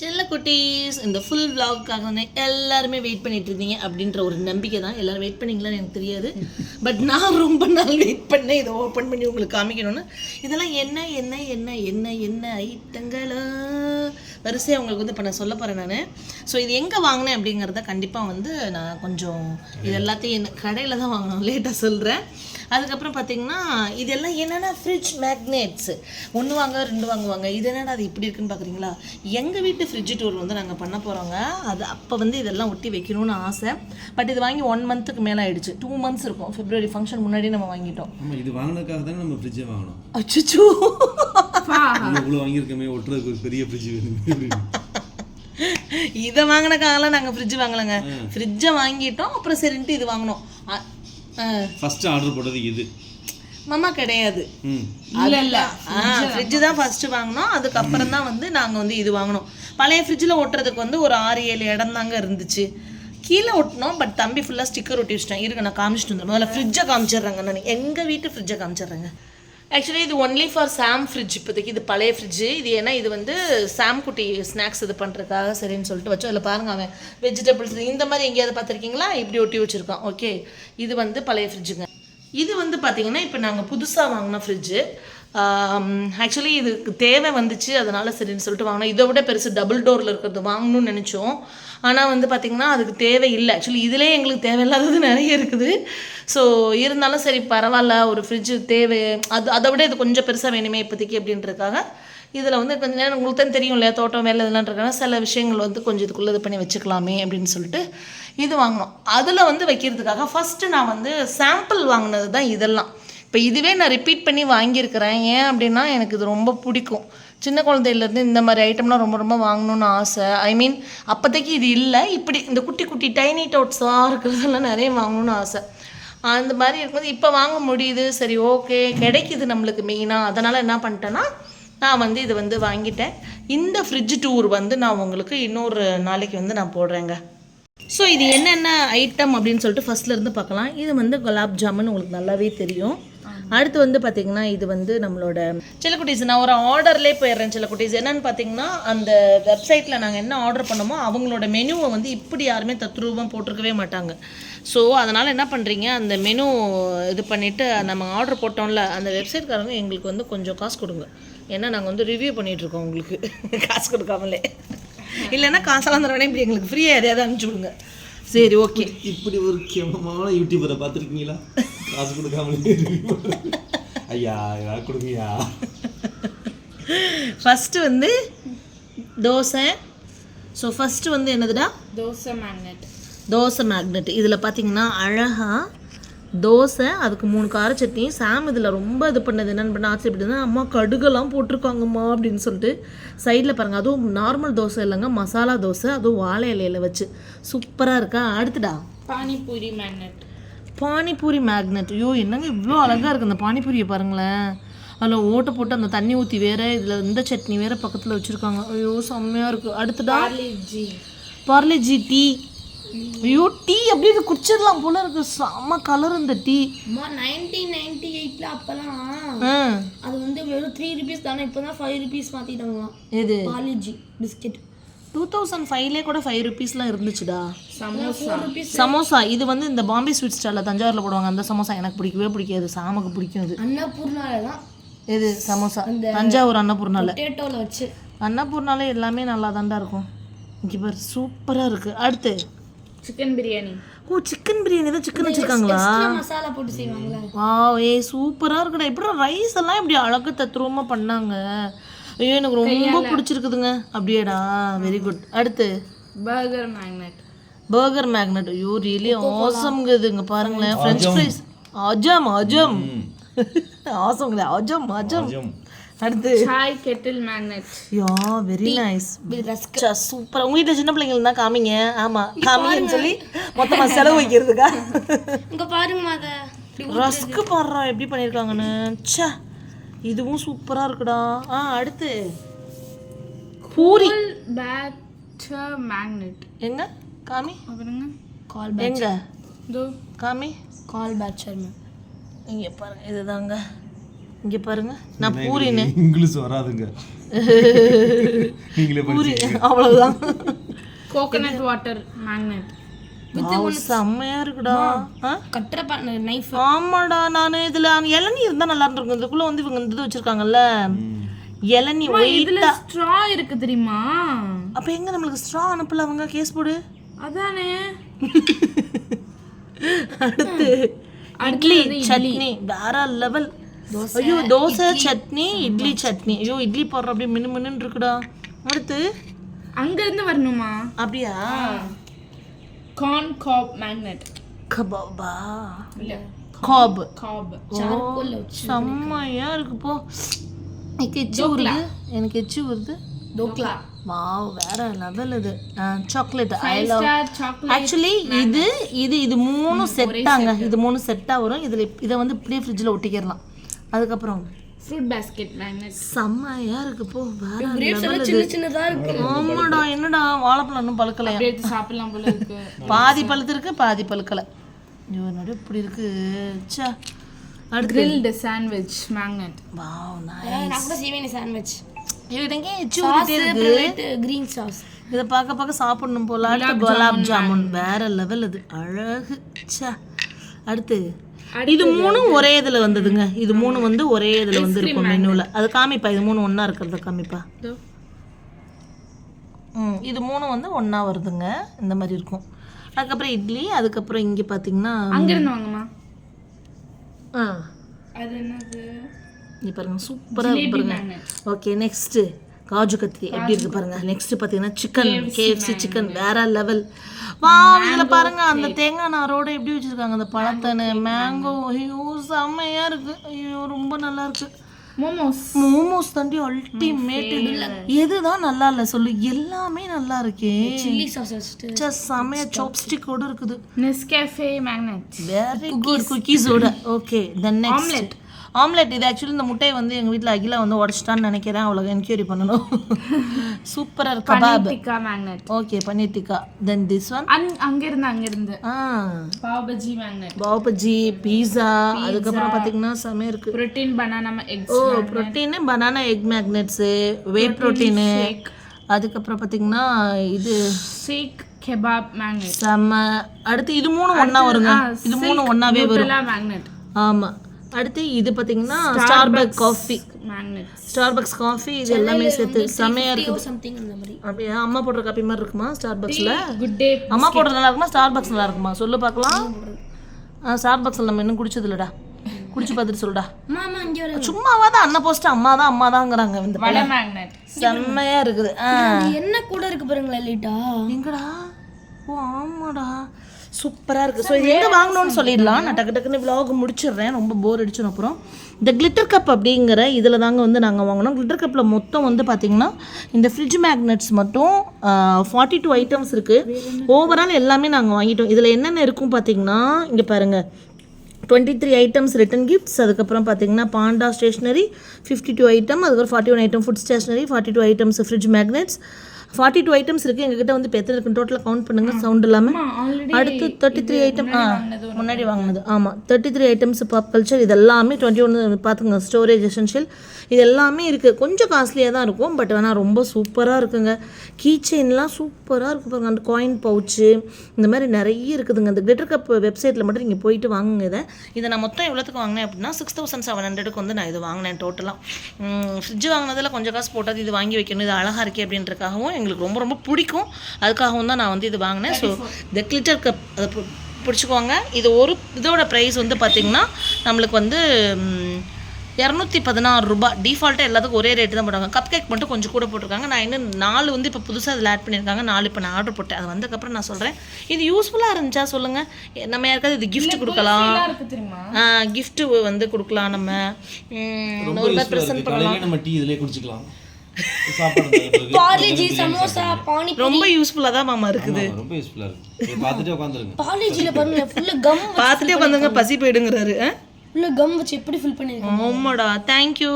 செல்ல குட்டீஸ் இந்த ஃபுல் vlogக்காக வந்து எல்லாருமே வெயிட் பண்ணிட்டு இருந்தீங்க அப்படின்ற ஒரு நம்பிக்கை தான். எல்லாரும் வெயிட் பண்ணீங்களான்னு எனக்கு தெரியாது. பட் நான் ரொம்ப நாள் வெயிட் பண்ணேன். இதை ஓப்பன் பண்ணி உங்களுக்கு காமிக்கணும்னு. இதெல்லாம் என்ன என்ன என்ன என்ன என்ன ஐட்டங்களா? வரிசையாக உங்களுக்கு வந்து இப்போ நான் சொல்ல போகிறேன் நான். ஸோ இது எங்கே வாங்கினேன் அப்படிங்கிறத கண்டிப்பாக வந்து நான் கொஞ்சம் இது எல்லாத்தையும் என்ன கடையில் தான் வாங்கினோம் லேட்டாக சொல்கிறேன் அதுக்கப்புறம் பார்த்தீங்கன்னா இதெல்லாம் என்னென்னா ஃப்ரிட்ஜ் மேக்னெட்ஸ் ஒன்று வாங்க ரெண்டு வாங்குவாங்க. இது என்னடா அது இப்படி இருக்குன்னு பார்க்குறீங்களா எங்கள் வீட்டு ஃப்ரிட்ஜ் டூர் வந்து நாங்கள் பண்ண போகிறோங்க அது அப்போ வந்து இதெல்லாம் ஒட்டி வைக்கணும்னு ஆசை. பட் இது வாங்கி ஒன் மந்த்துக்கு மேலே ஆயிடுச்சு. டூ மந்த்ஸ் இருக்கும். பிப்ரவரி ஃபங்க்ஷன் முன்னாடி நம்ம வாங்கிட்டோம். ஆமா இது வாங்கினதுக்காக தானே நம்ம ஃப்ரிட்ஜை வாங்கணும் அச்சோ நம்ம இவ்வளோ வாங்கியிருக்கோமே ஒட்டுறதுக்கு ஒரு பெரிய ஃப்ரிட்ஜ் வேணும் இதை வாங்கினக்காகலாம் நாங்கள் ஃப்ரிட்ஜ் வாங்கலைங்க. ஃப்ரிட்ஜை வாங்கிட்டோம் அப்புறம் சரின்ட்டு இது வாங்கினோம். ஃபர்ஸ்ட் ஆர்டர் போட்டது இது. மாமா கிடையாது. இல்ல இல்ல. ஃப்ரிட்ஜ் தான் ஃபர்ஸ்ட் வாங்கினோம். அதுக்கப்புறம் தான் வந்து நாங்க வந்து இது வாங்கினோம். பழைய ஃப்ரிட்ஜில் ஒட்டுறதுக்கு வந்து ஒரு ஆறு ஏழு இடம் தாங்க இருந்துச்சு. கீழே ஒட்டினோம் பட் தம்பி ஃபுல்லாக ஸ்டிக்கர் ஒட்டி வச்சிட்டேன். இருங்க நான் காமிச்சிட்டு வந்தேன் முதல்ல ஃப்ரிட்ஜை காமிச்சிடுறாங்க நான். எங்கள் வீட்டு ஃப்ரிட்ஜை காமிச்சிடுறேங்க. ஆக்சுவலி இது ஒன்லி ஃபார் சாம் ஃப்ரிட்ஜ் இப்போதைக்கு. இது பழைய ஃப்ரிட்ஜ் இது ஏன்னா இது வந்து சாம் குட்டி ஸ்நாக்ஸ் இது பண்ணுறதுக்காக சரின்னு சொல்லிட்டு வச்சோம். அதில் பாருங்க அவன் வெஜிடபிள்ஸ் இந்த மாதிரி எங்கேயாவது பார்த்துருக்கீங்களா? இப்படி ஒட்டி வச்சுருக்கான். ஓகே இது வந்து பழைய ஃப்ரிட்ஜுங்க இது வந்து பார்த்தீங்கன்னா இப்போ நாங்கள் புதுசாக வாங்கின ஃப்ரிட்ஜு ஆக்சுவலி இதுக்கு தேவை வந்துச்சு அதனால் சரின்னு சொல்லிட்டு வாங்கினோம். இதை விட பெருசு டபுள் டோரில் இருக்கிறது வாங்கணும்னு நினச்சோம். ஆனால் வந்து பார்த்திங்கன்னா அதுக்கு தேவை இல்லை. ஆக்சுவலி இதிலே எங்களுக்கு தேவையில்லாதது நிறைய இருக்குது. ஸோ இருந்தாலும் சரி பரவாயில்ல ஒரு ஃப்ரிட்ஜு தேவை. அது அதை விட இது கொஞ்சம் பெருசாக வேணுமே இப்போதைக்கு அப்படின்றதுக்காக. இதில் வந்து கொஞ்சம் நேரம் உங்களுக்கு தான் தெரியும் இல்லையா தோட்டம் வேலை இதெல்லாம் இருக்காங்க சில விஷயங்கள் வந்து கொஞ்சம் இதுக்குள்ளே இது பண்ணி வச்சுக்கலாமே அப்படின்னு சொல்லிட்டு இது வாங்கினோம். அதில் வந்து வைக்கிறதுக்காக ஃபஸ்ட்டு நான் வந்து சாம்பிள் வாங்கினது தான் இதெல்லாம். இப்போ இதுவே நான் ரிப்பீட் பண்ணி வாங்கியிருக்கிறேன். ஏன் அப்படின்னா எனக்கு இது ரொம்ப பிடிக்கும். சின்ன குழந்தையிலேருந்து இந்த மாதிரி ஐட்டம்லாம் ரொம்ப ரொம்ப வாங்கணும்னு ஆசை. ஐ மீன் அப்போதைக்கு இது இல்லை. இப்படி இந்த குட்டி குட்டி டைனி டோட்ஸாக இருக்கிறதெல்லாம் நிறைய வாங்கணும்னு ஆசை. அந்த மாதிரி இருக்கும்போது இப்போ வாங்க முடியுது. சரி ஓகே கிடைக்குது நம்மளுக்கு மெயினாக அதனால் என்ன பண்ணிட்டேன்னா நான் வந்து இது வந்து வாங்கிட்டேன். இந்த ஃப்ரிட்ஜ் டூர் வந்து நான் உங்களுக்கு இன்னொரு நாளைக்கு வந்து நான் போடுறேங்க. ஸோ இது என்னென்ன ஐட்டம் அப்படின்னு சொல்லிட்டு ஃபர்ஸ்ட்ல இருந்து பார்க்கலாம். இது வந்து குலாப் ஜாமுன். உங்களுக்கு நல்லாவே தெரியும். அடுத்து வந்து பார்த்தீங்கன்னா இது வந்து நம்மளோட சிலக்குட்டீஸ் நான் ஒரு ஆர்டர்லேயே போயிடுறேன் சில குட்டீஸ். என்னன்னு பார்த்தீங்கன்னா அந்த வெப்சைட்டில் நாங்கள் என்ன ஆர்டர் பண்ணோமோ அவங்களோட மெனுவை வந்து இப்படி யாருமே தத்ரூபம் போட்டிருக்கவே மாட்டாங்க. ஸோ அதனால் என்ன பண்ணுறீங்க அந்த மெனு இது பண்ணிவிட்டு நம்ம ஆர்டர் போட்டோம்ல அந்த வெப்சைட்காரங்க எங்களுக்கு வந்து கொஞ்சம் காசு கொடுங்க. ஏன்னா நாங்கள் வந்து ரிவ்யூ பண்ணிகிட்ருக்கோம் உங்களுக்கு. காசு கொடுக்காமலே. இல்லைன்னா காசெல்லாம் தரவேனே இப்படி எங்களுக்கு ஃப்ரீயாக எதையாவது அனுப்பிச்சி விடுங்க. சரி ஓகே இப்படி ஒரு கேமமான யூடியூபரை பார்த்துருக்கீங்களா? காசு கொடுக்காமலே ஐயா ஏதாவது கொடுங்கய்யா ஃபஸ்ட்டு வந்து தோசை. ஸோ ஃபஸ்ட்டு வந்து என்னதுடா? தோசை மேக்னெட் தோசை மேக்னெட் இதில் பார்த்தீங்கன்னா அழகாக தோசை அதுக்கு மூணு கார சட்னி. சாம் இதில் ரொம்ப இது பண்ணது. என்னென்னு பண்ண ஆச்சரியப்படுது அம்மா கடுகெல்லாம் போட்டிருக்காங்கம்மா அப்படின்னு சொல்லிட்டு சைடில் பாருங்கள் அதுவும் நார்மல் தோசை இல்லைங்க. மசாலா தோசை அதுவும் வாழை இலையில வச்சு. சூப்பராக இருக்கா? அடுத்துடா பானிபூரி மேக்னெட் பானிபூரி மேக்னெட் ஐயோ என்னங்க இவ்வளோ அழகாக இருக்குது அந்த பானிபூரியை பாருங்களேன். அதில் ஓட்டை போட்டு அந்த தண்ணி ஊற்றி வேற இதில் இந்த சட்னி வேற பக்கத்தில் வச்சுருக்காங்க. ஐயோ செம்மையாக இருக்குது அடுத்தடா ஜி. பார்லேஜி டீ. ஐயோ டீ அப்படியே குடிச்சிடலாம் போல இருக்கு. செம்ம கலர் இந்த டீ. நைன்டீன் நைன்டி எயிட்ல அப்பெல்லாம் அது வந்து வெறும் த்ரீ ருபீஸ் தானே இப்போ தான் ஃபைவ் ருபீஸ் மாற்றிட்டாங்களாம் இது பாலிஜி பிஸ்கெட். டூ தௌசண்ட் ஃபைவ்லேயே கூட ஃபைவ் ருபீஸ்லாம் இருந்துச்சுடா. சமோசா. சமோசா. இது வந்து இந்த பாம்பே ஸ்வீட் ஸ்டாலில் தஞ்சாவூரில் போடுவாங்க. அந்த சமோசா எனக்கு பிடிக்கவே பிடிக்காது. சாமுக்கு பிடிக்கும் இது அன்னபூர்ணால தான். இது சமோசா. தஞ்சாவூர் அன்னபூர்ணால. பொட்டேட்டோவில் வச்சு. அன்னபூர்னாலே எல்லாமே நல்லா தான்டா இருக்கும். இங்கே பாரு சூப்பராக இருக்குது அடுத்து. Chicken biryani oh chicken biryani தான் சிக்கன் வச்சுருக்காங்களா? மசாலா போட்டு செய்வாங்களே. வா ஏ சூப்பராக இருக்குடா. எப்படி ரைஸ் எல்லாம் இப்படி அழகு தத்ரூபமாக பண்ணாங்க? ஐயோ எனக்கு ரொம்ப பிடிச்சிருக்குதுங்க. அப்படியேடா. வெரி குட் அடுத்து. பர்கர் மேக்னெட் பர்கர் மேக்னெட் ஐயோ ரியலி ஆசம்ங்க இதுங்க பாருங்களேன். French fries அஜம் அஜம் ஆசம்ங்களே. அஜம் அஜம் அடுத்து. Chai kettle magnet yeah very nice super உங்க வீட்டில் சின்ன பிள்ளைங்க இருந்தா காமிங்க. ஆமா காமிங்கன்னு சொல்லி மொத்தமா செலவு வைக்கிறதுக்கா? இங்கே பாருங்கம்மா அதை. ரஸ்க்கு பாடுறா. எப்படி பண்ணியிருக்காங்கன்னு ச்சே. இதுவும் சூப்பரா இருக்குடா. ஆ அடுத்து. பூரி. பேட்டர் மேக்னெட் எங்க? காமி? அப்புறங்க கால் எங்க? இதோ. காமி? கால் பேட்சர் இங்க பாருங்க இதுதாங்க. இங்க பாருங்க நான் பூரின்னு. இங்கிலீஷ் வராதுங்க. நீங்களே பூரி அவ்வளவுதான். கோகனட் வாட்டர் மேக்னெட் செம்மையா இருக்குடா? கட்டுற நைஃப் ஆமாடா நான் இதுல இளநீ இருந்தா நல்லா இருந்திருக்கும். இதுக்குள்ள வந்து இவங்க இது வச்சிருக்காங்கல்ல. இளநீ இதுல ஸ்ட்ரா இருக்கு தெரியுமா? அப்ப எங்க நம்மளுக்கு ஸ்ட்ரா அனுப்பல அவங்க? கேஸ் போடு. அதானே. அடுத்து இட்லி சட்னி. வேற லெவல் ஐயோ தோசை சட்னி இட்லி சட்னி. ஐயோ இட்லி போடுற அப்படியே மினு மினுன்னு இருக்குடா. அடுத்து அங்க இருந்து வரணுமா? அப்படியா? கார்ன் காப் மேக்னெட் கபாபா இல்ல காப் காப் செம்மையா இருக்கு போ. எனக்கு எச்சு வருது? எனக்கு எச்சு வருது? தோக்லா வாவ் வேற லெவல் இது. சாக்லேட் ஐ லவ் ஆக்சுவலி இது இது இது மூணு செட்டாங்க இது மூணு செட்டாக வரும். இதில் இதை வந்து இப்படியே ஃப்ரிட்ஜில் ஒட்டிக்கிடலாம். அதுக்கப்புறம் ஃப்ரூட் பேஸ்கெட் மேக்னெட் செம்மையா இருக்கு போ வேற level சின்ன இது. சின்னதா இருக்கு. ஆமாடா என்னடா வாழைப்பழம் இன்னும் பழுக்கலையா? அப்படியே எடுத்து சாப்பிடலாம் போல இருக்கு. பாதி பழுத்து இருக்கு பாதி பழுக்கலை. ஐயோ என்னோட இப்படி இருக்கு? ச்சே. அடுத்து. கிரில்டு சாண்ட்விச் மேக்னெட் வாவ் நான் கூட செய்வேன் சாண்ட்விச் இருக்கு. கிரீன் சாஸ் இதை பார்க்க பார்க்க சாப்பிடணும் போல. அடுத்து குலாப் ஜாமுன் வேற லெவல் இது. அழகு. ச்சே. அடுத்து. இது மூணும் ஒரே இதுல வந்ததுங்க. இது மூணு வந்து ஒரே இதுல வந்து இருக்கும் மெனுல அது காமிப்பா இது மூணு ஒண்ணா இருக்கிறத காமிப்பா. ம் இது மூணு வந்து ஒண்ணா வருதுங்க. இந்த மாதிரி இருக்கும். அதுக்கப்புறம் இட்லி அதுக்கப்புறம் இங்க பாத்தீங்கன்னா அங்க இருந்து வாங்கம்மா. ஆ. அது என்னது? இங்க பாருங்க சூப்பரா பாருங்க. ஓகே நெக்ஸ்ட் காஜு கத்திரி எப்படி இருக்கு பாருங்க. நெக்ஸ்ட் பாத்தீங்கன்னா சிக்கன் கேஎஃப்சி சிக்கன் வேற லெவல் வா இதுல பாருங்க அந்த தேங்காய் நாரோட எப்படி வச்சிருக்காங்க அந்த பழத்தனு மேங்கோ ஐயோ செம்மையா இருக்கு. ஐயோ ரொம்ப நல்லா இருக்கு. மோமோஸ் மோமோஸ் தாண்டி அல்டிமேட் எதுதான் நல்லா இல்ல சொல்லு. எல்லாமே நல்லா இருக்கே. சில்லி சாஸ் ச்சே, செம்மையா சாப்ஸ்டிக்கோட இருக்குது. நெஸ்கேஃபே மேக்னெட் வெரி குட் குக்கீஸோட ஓகே தென் நெக்ஸ்ட் ஆம்லெட் இது ஆக்சுவலி இந்த முட்டையை வந்து எங்கள் வீட்டில் அகிலா வந்து உடச்சிட்டான்னு நினைக்கிறேன். அவளை என்கொயரி பண்ணணும். சூப்பராக இருக்கு kebab tikka magnet okay paneer tikka then this one அங் அங்க இருந்து அங்க இருந்து ஆ பாவ் பஜ்ஜி மேக்னெட் பாவபஜி பீஸா அதுக்கப்புறம் பார்த்தீங்கன்னா செமையாக இருக்குது protein banana eggs oh protein banana egg magnets whey protein அதுக்கப்புறம் பார்த்தீங்கன்னா இது ஷேக் கெபாப் மேக்னெட் செம்ம அடுத்து இது மூணு ஒன்றா வருங்க. இது மூணு ஒன்றாவே வரும். மேக்னெட் ஆமாம் அடுத்து இது பார்த்தீங்கன்னா ஸ்டார்பக் காஃபி ஸ்டார்பக்ஸ் காஃபி இது எல்லாமே சேர்த்து செமையா இருக்குது. சம்திங் அந்த மாதிரி. அப்படியா? அம்மா போடுற காப்பி மாதிரி இருக்குமா ஸ்டார்பக்ஸ்ல குட் டே அம்மா போடுறது நல்லா இருக்குமா? ஸ்டார்பக்ஸ் நல்லா இருக்குமா? சொல்லு பார்க்கலாம். ஸ்டார்பக்ஸ்ல நம்ம இன்னும் குடிச்சது இல்லடா குடிச்சு பார்த்துட்டு சொல்லுடா. சும்மாவா தான் அண்ணன் போஸ்ட் அம்மா தான் அம்மா தாங்கிறாங்க வடை மேக்னெட் செம்மையா இருக்குது. என்ன கூட இருக்கு பாருங்களேன் லைட்டா எங்கடா? ஓ ஆமாடா. சூப்பராக இருக்குது ஸோ எங்க வாங்கணும்னு சொல்லிடலாம். நான் டக்கு டக்குன்னு விலாக் முடிச்சிடுறேன். ரொம்ப போர் அடிச்சிடும் அப்புறம். இந்த கிளிட்டர் கப் அப்படிங்கிற இதில் தாங்க வந்து நாங்கள் வாங்கினோம் கிளிட்டர் கப்பில் மொத்தம் வந்து பார்த்தீங்கன்னா இந்த ஃப்ரிட்ஜ் மேக்னெட்ஸ் மட்டும் ஃபார்ட்டி டூ ஐட்டம்ஸ் இருக்குது ஓவரால் எல்லாமே நாங்கள் வாங்கிட்டோம். இதில் என்னென்ன இருக்கும் பார்த்தீங்கன்னா இங்கே பாருங்கள் twenty three items return gifts அதுக்கப்புறம் பார்த்தீங்கன்னா Panda stationery fifty two item அதுக்கப்புறம் forty one item food stationery forty two items fridge magnets forty two items இருக்குது எங்ககிட்ட வந்து இப்போ எத்தனை இருக்குன்னு டோட்டலாக கவுண்ட் பண்ணுங்கள் சவுண்ட் இல்லாமல் அடுத்து தேர்ட்டி த்ரீ ஐட்டம் ஆ முன்னாடி வாங்கினது ஆமாம் thirty three items pop culture இது எல்லாமே டுவெண்ட்டி ஒன்று பார்த்துங்க ஸ்டோரேஜ் எசென்ஷியல் இது எல்லாமே இருக்குது கொஞ்சம் காஸ்ட்லியாக தான் இருக்கும் பட் ஆனால் ரொம்ப சூப்பராக இருக்குங்க. கீ செயின்லாம் சூப்பராக இருக்கும் பாருங்க. அந்த காயின் பவுச்சு இந்த மாதிரி நிறைய இருக்குதுங்க. அந்த கிளிட்டர் கப் வெப்சைட்டில் மட்டும் நீங்கள் போயிட்டு வாங்குங்க இதை. இதை நான் மொத்தம் எவ்வளோத்துக்கு வாங்கினேன் அப்படின்னா சிக்ஸ் தௌசண்ட் செவன் ஹண்ட்ரடுக்கு வந்து நான் இது வாங்கினேன் டோட்டலாக ஃப்ரிட்ஜ் வாங்கினதில் கொஞ்சம் காசு போட்டது இது வாங்கி வைக்கணும் இது அழகாக இருக்கே அப்படின்றக்காகவும் எங்களுக்கு ரொம்ப ரொம்ப பிடிக்கும். அதுக்காகவும் தான் நான் வந்து இது வாங்கினேன். ஸோ இந்த கிளிட்டர் கப் அதை பிடிச்சிக்கோங்க. இது ஒரு இதோட ப்ரைஸ் வந்து பார்த்திங்கன்னா நம்மளுக்கு வந்து இரநூத்தி பதினாறு ரூபாய். டிஃபால்ட்டாக எல்லாத்துக்கும் ஒரே ரேட்டு தான் போடுவாங்க. கப் கேக் மட்டும் கொஞ்சம் கூட போட்டிருக்காங்க. நான் இன்னும் நாலு வந்து இப்போ புதுசாக அதில் ஆட் பண்ணியிருக்காங்க. நாலு இப்போ நான் ஆர்டர் போட்டேன். அது வந்ததுக்கப்புறம் நான் சொல்கிறேன் இது யூஸ்ஃபுல்லாக இருந்துச்சா சொல்லுங்கள் நம்ம யாருக்காவது இது gift கொடுக்கலாம். gift வந்து கொடுக்கலாம் நம்ம. ஒரு ப்ரெசென்ட் பண்ணலாம். நம்ம டீ இதிலே குடிச்சிக்கலாம். பார்லேஜி சமோசா பானி ரொம்ப யூஸ்ஃபுல்லாக தான் மாமா இருக்குது. ரொம்ப யூஸ்ஃபுல்லாக இருக்கு. இதை பார்த்துட்டே உட்காந்துருங்க. பார்லேஜில பாருங்க ஃபுல்லா கம் பார்த்துட்டே வந்துங்க பசி போயிடுங்கிறாரு? ஃபுல்லா கம் வச்சு எப்படி ஃபில் பண்ணிருக்காங்க ஆமாடா தேங்க்யூ